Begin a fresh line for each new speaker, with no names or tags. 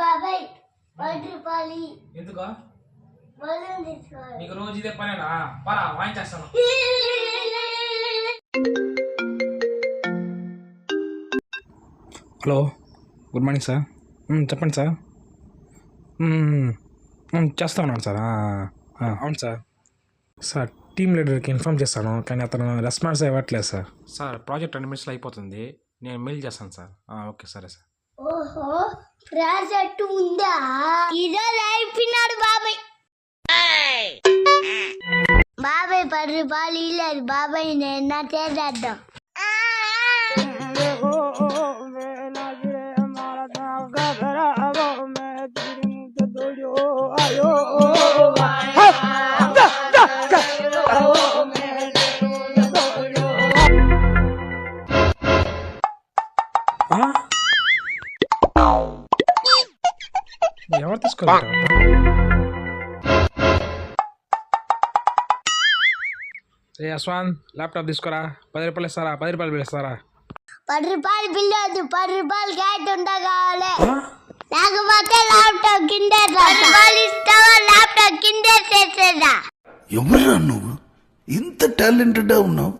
బాబాయ్ పది రూపాయలు
ఎందుకో?
బలూన్ తీసుకోవాలి.
నీకు రోజు ఇదే పనేనా? పరా వాయించేస్తాను. Hello good morning sir. చెప్పండి సార్. చేస్తా ఉన్నాను సార్. అవును సార్. సార్ టీమ్ లీడర్కి ఇన్ఫామ్ చేస్తాను కానీ అతను రెస్పాన్స్ ఇవ్వట్లేదు సార్. సార్ ప్రాజెక్ట్ రెండు మినిట్స్లో అయిపోతుంది. నేను మెయిల్ చేస్తాను సార్. ఆ, ఓకే సరే సార్.
ఓహో ప్రాజెక్ట్ ఉందా? ఇదో అయిపోయినాడు బాబాయ్. బాబాయ్ పది రూపాయలు ఇల్లేదు బాబాయ్ నేను చేసేద్దాం
ఎవరు తీసుకోవాలి ఏ అస్వాన్ ల్యాప్టాప్ తీసుకోరా. పది రూపాయలు ఇస్తారా? పది రూపాయలు బిల్ ఇస్తారా?
పది రూపాయలు బిల్లు వద్దు. పది రూపాయలు క్యాట్ ఉందా కావాలి లేకపోతే ల్యాప్టాప్ కింద రూపాయలు ఇస్తావా? ల్యాప్టాప్ కింద చేసేదా
ఎవరురా నువ్వు? ఇంత టాలెంటెడ్ ఉన్నావు.